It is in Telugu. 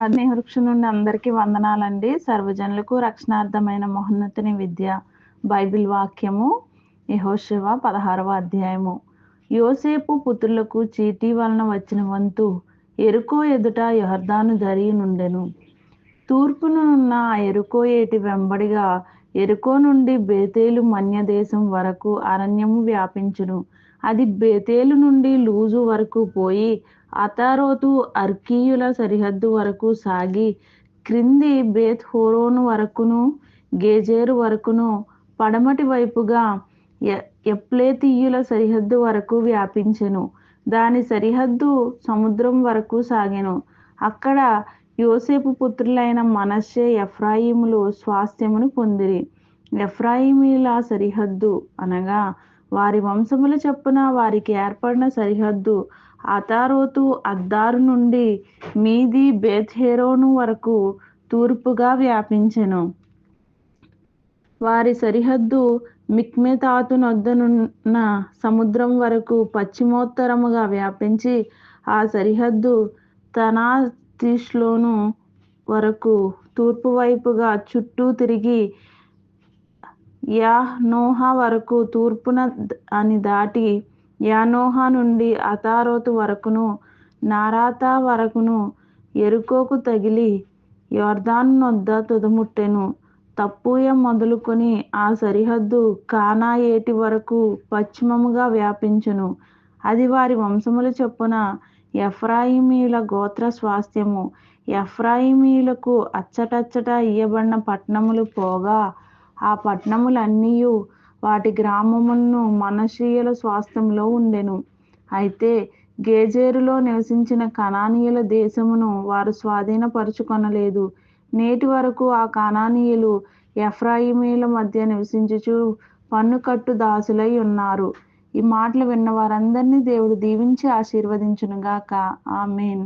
వృక్ష నుండి అందరికీ వందనాలండి. సర్వజనులకు రక్షణార్థమైన మహోన్నతిని విద్య బైబిల్ వాక్యము యహోశివ పదహారవ అధ్యాయము. యోసేపు పుత్రులకు చీటీ వలన వచ్చిన వంతు ఎరుకో ఎదుట యహర్దాను దరి నుండెను తూర్పునున్న ఆ ఎరుకో ఏటి వెంబడిగా ఎరుకో నుండి బేతేలు మన్యదేశం వరకు అరణ్యము వ్యాపించును. అది బేతేలు నుండి లూజు వరకు పోయి అతారోతు అర్కీయుల సరిహద్దు వరకు సాగి క్రింది బేత్ హోరోను వరకును గేజేరు వరకును పడమటి వైపుగా ఎప్లేతీయుల సరిహద్దు వరకు వ్యాపించెను. దాని సరిహద్దు సముద్రం వరకు సాగెను. అక్కడ యోసేపు పుత్రులైన మనస్సే ఎఫ్రాయిములు స్వాస్థ్యమును పొందిరి. ఎఫ్రాయిమీల సరిహద్దు అనగా వారి వంశముల చొప్పున వారికి ఏర్పడిన సరిహద్దు అతారోతు అద్దారు నుండి మీది బేత్హేరోను వరకు తూర్పుగా వ్యాపించెను. వారి సరిహద్దు మిక్మెతాతు నొద్దనున్న సముద్రం వరకు పశ్చిమోత్తరముగా వ్యాపించి ఆ సరిహద్దు తనాతిష్లోను వరకు తూర్పు వైపుగా చుట్టూ తిరిగి యానోహ వరకు తూర్పున అని దాటి యానోహ నుండి అతారోతు వరకును నారాతా వరకును ఎరుకోకు తగిలి యోర్దాను నొద్ద తుదముట్టెను. తప్పూయ మొదలుకొని ఆ సరిహద్దు కానా ఏటి వరకు పశ్చిమముగా వ్యాపించును. అది వారి వంశముల చొప్పున ఎఫ్రాయిమీల గోత్ర స్వాస్థ్యము. ఎఫ్రాయిమీలకు అచ్చటచ్చట ఇయ్యబడిన పట్టణములు పోగా ఆ పట్టణములన్నీ వాటి గ్రామమును మనషీయుల స్వాస్థ్యంలో ఉండెను. అయితే గేజేరులో నివసించిన కణానీయుల దేశమును వారు స్వాధీనపరుచుకొనలేదు. నేటి వరకు ఆ కణానీయులు ఎఫ్రాయిమీల మధ్య నివసించుచు పన్నుకట్టు దాసులై ఉన్నారు. ఈ మాటలు విన్న వారందరినీ దేవుడు దీవించి ఆశీర్వదించునుగాక. ఆమెన్.